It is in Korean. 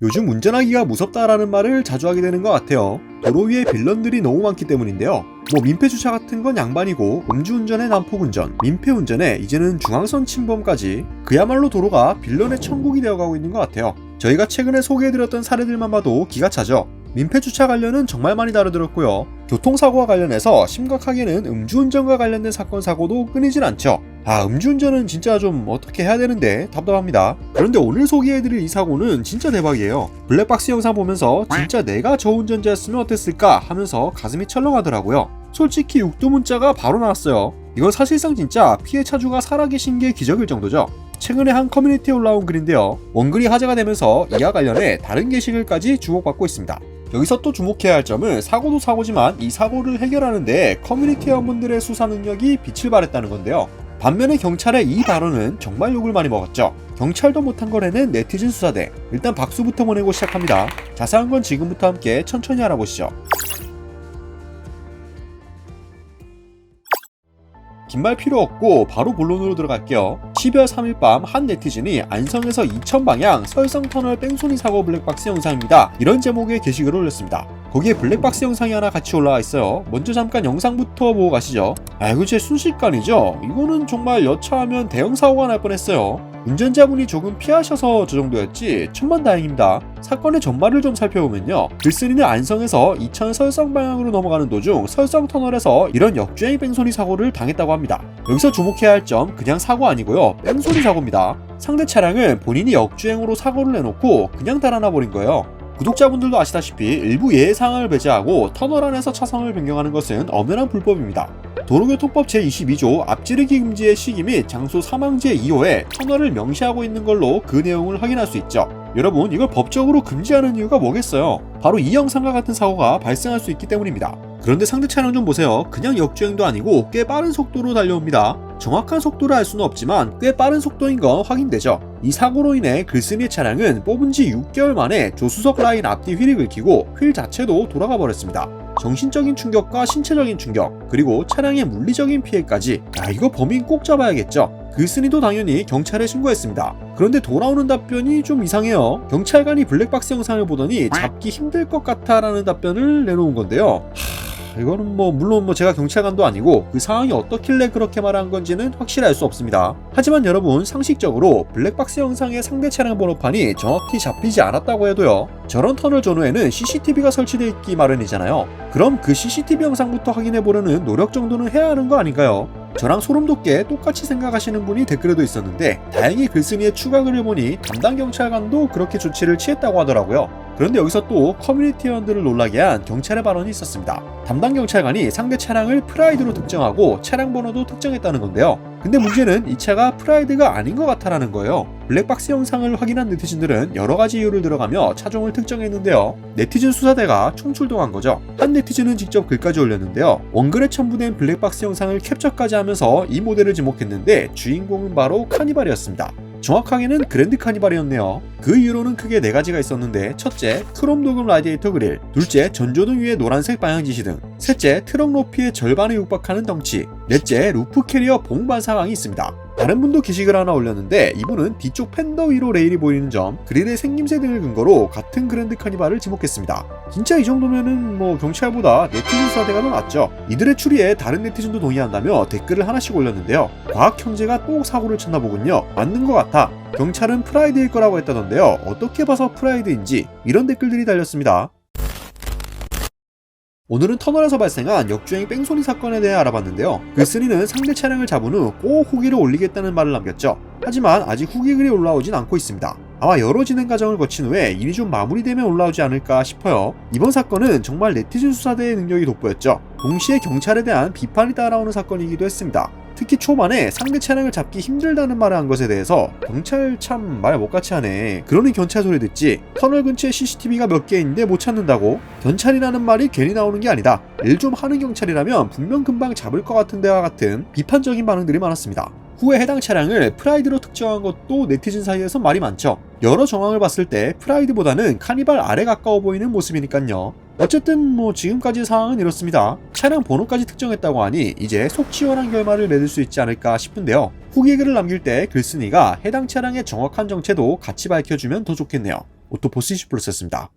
요즘 운전하기가 무섭다라는 말을 자주 하게 되는 것 같아요. 도로 위에 빌런들이 너무 많기 때문인데요. 뭐 민폐 주차 같은 건 양반이고 음주운전에 난폭운전, 민폐운전에 이제는 중앙선 침범까지 그야말로 도로가 빌런의 천국이 되어가고 있는 것 같아요. 저희가 최근에 소개해드렸던 사례들만 봐도 기가 차죠. 민폐 주차 관련은 정말 많이 다루들었고요. 교통사고와 관련해서 심각하게는 음주운전과 관련된 사건 사고도 끊이질 않죠. 아 음주운전은 진짜 좀 어떻게 해야 되는데 답답합니다. 그런데 오늘 소개해드릴 이 사고는 진짜 대박이에요. 블랙박스 영상 보면서 진짜 내가 저 운전자였으면 어땠을까 하면서 가슴이 철렁하더라고요. 솔직히 육두 문자가 바로 나왔어요. 이건 사실상 진짜 피해 차주가 살아계신 게 기적일 정도죠. 최근에 한 커뮤니티에 올라온 글인데요. 원글이 화제가 되면서 이와 관련해 다른 게시글까지 주목받고 있습니다. 여기서 또 주목해야 할 점은 사고도 사고지만 이 사고를 해결하는데 커뮤니티 회원분들의 수사 능력이 빛을 발했다는 건데요. 반면에 경찰의 이 발언은 정말 욕을 많이 먹었죠. 경찰도 못한 걸 해낸 네티즌 수사대. 일단 박수부터 보내고 시작합니다. 자세한 건 지금부터 함께 천천히 알아보시죠. 긴 말 필요 없고 바로 본론으로 들어갈게요. 12월 3일 밤 한 네티즌이 안성에서 이천 방향 설성터널 뺑소니 사고 블랙박스 영상입니다. 이런 제목의 게시글을 올렸습니다. 거기에 블랙박스 영상이 하나 같이 올라와 있어요. 먼저 잠깐 영상부터 보고 가시죠. 아이고 제 순식간이죠. 이거는 정말 여차하면 대형 사고가 날 뻔했어요. 운전자분이 조금 피하셔서 저 정도였지 천만 다행입니다. 사건의 전말을 좀 살펴보면요. 글쓴이는 안성에서 이천 설성 방향으로 넘어가는 도중 설성 터널에서 이런 역주행 뺑소니 사고를 당했다고 합니다. 여기서 주목해야 할 점 그냥 사고 아니고요. 뺑소니 사고입니다. 상대 차량은 본인이 역주행으로 사고를 내놓고 그냥 달아나 버린 거예요. 구독자분들도 아시다시피 일부 예상을 배제하고 터널 안에서 차선을 변경하는 것은 엄연한 불법입니다. 도로교통법 제22조 앞지르기 금지의 시기 및 장소 사망제 2호에 터널을 명시하고 있는 걸로 그 내용을 확인할 수 있죠. 여러분 이걸 법적으로 금지하는 이유가 뭐겠어요? 바로 이 영상과 같은 사고가 발생할 수 있기 때문입니다. 그런데 상대 차량 좀 보세요. 그냥 역주행도 아니고 꽤 빠른 속도로 달려옵니다. 정확한 속도를 알 수는 없지만 꽤 빠른 속도인 건 확인되죠. 이 사고로 인해 글쓴이의 차량은 뽑은 지 6개월 만에 조수석 라인 앞뒤 휠이 긁히고 휠 자체도 돌아가 버렸습니다. 정신적인 충격과 신체적인 충격, 그리고 차량의 물리적인 피해까지 야 이거 범인 꼭 잡아야겠죠. 글쓴이도 당연히 경찰에 신고했습니다. 그런데 돌아오는 답변이 좀 이상해요. 경찰관이 블랙박스 영상을 보더니 잡기 힘들 것 같아라는 답변을 내놓은 건데요. 하, 이거는 뭐 물론 뭐 제가 경찰관도 아니고 그 상황이 어떻길래 그렇게 말한 건지는 확실히 알 수 없습니다. 하지만 여러분 상식적으로 블랙박스 영상의 상대 차량 번호판이 정확히 잡히지 않았다고 해도요. 저런 터널 전후에는 CCTV가 설치되어 있기 마련이잖아요. 그럼 그 CCTV 영상부터 확인해 보려는 노력 정도는 해야 하는 거 아닌가요? 저랑 소름 돋게 똑같이 생각하시는 분이 댓글에도 있었는데 다행히 글쓴이의 추가 글을 보니 담당 경찰관도 그렇게 조치를 취했다고 하더라고요. 그런데 여기서 또 커뮤니티 회원들을 놀라게 한 경찰의 발언이 있었습니다. 담당 경찰관이 상대 차량을 프라이드로 특정하고 차량 번호도 특정했다는 건데요. 근데 문제는 이 차가 프라이드가 아닌 것 같다라는 거예요. 블랙박스 영상을 확인한 네티즌들은 여러 가지 이유를 들어가며 차종을 특정했는데요. 네티즌 수사대가 총출동한 거죠. 한 네티즌은 직접 글까지 올렸는데요. 원글에 첨부된 블랙박스 영상을 캡처까지 하면서 이 모델을 지목했는데 주인공은 바로 카니발이었습니다. 정확하게는 그랜드 카니발이었네요. 그 이유로는 크게 네 가지가 있었는데 첫째, 크롬 도금 라디에이터 그릴, 둘째, 전조등 위에 노란색 방향지시 등, 셋째, 트럭 높이의 절반에 육박하는 덩치, 넷째, 루프 캐리어 봉 반사광이 있습니다. 다른 분도 게시글 하나 올렸는데 이분은 뒤쪽 팬더 위로 레일이 보이는 점, 그릴의 생김새 등을 근거로 같은 그랜드 카니발을 지목했습니다. 진짜 이 정도면은 뭐 경찰보다 네티즌 수사대가 더 낫죠. 이들의 추리에 다른 네티즌도 동의한다며 댓글을 하나씩 올렸는데요. 과학 형제가 또 사고를 쳤나 보군요. 맞는 것 같아. 경찰은 프라이드일 거라고 했다던데요. 어떻게 봐서 프라이드인지 이런 댓글들이 달렸습니다. 오늘은 터널에서 발생한 역주행 뺑소니 사건에 대해 알아봤는데요. 글쓴이는 상대 차량을 잡은 후 꼭 후기를 올리겠다는 말을 남겼죠. 하지만 아직 후기 글이 올라오진 않고 있습니다. 아마 여러 진행 과정을 거친 후에 일이 좀 마무리되면 올라오지 않을까 싶어요. 이번 사건은 정말 네티즌 수사대의 능력이 돋보였죠. 동시에 경찰에 대한 비판이 따라오는 사건이기도 했습니다. 특히 초반에 상대 차량을 잡기 힘들다는 말을 한 것에 대해서 경찰 참 말 못같이 하네. 그러니 경찰 소리 듣지. 터널 근처에 CCTV가 몇 개 있는데 못 찾는다고? 경찰이라는 말이 괜히 나오는 게 아니다. 일 좀 하는 경찰이라면 분명 금방 잡을 것 같은 데와 같은 비판적인 반응들이 많았습니다. 후에 해당 차량을 프라이드로 특정한 것도 네티즌 사이에서 말이 많죠. 여러 정황을 봤을 때 프라이드보다는 카니발 아래 가까워 보이는 모습이니깐요. 어쨌든 뭐 지금까지 상황은 이렇습니다. 차량 번호까지 특정했다고 하니 이제 속 시원한 결말을 맺을 수 있지 않을까 싶은데요. 후기 글을 남길 때 글쓴이가 해당 차량의 정확한 정체도 같이 밝혀주면 더 좋겠네요. 오토포 C 플러스였습니다.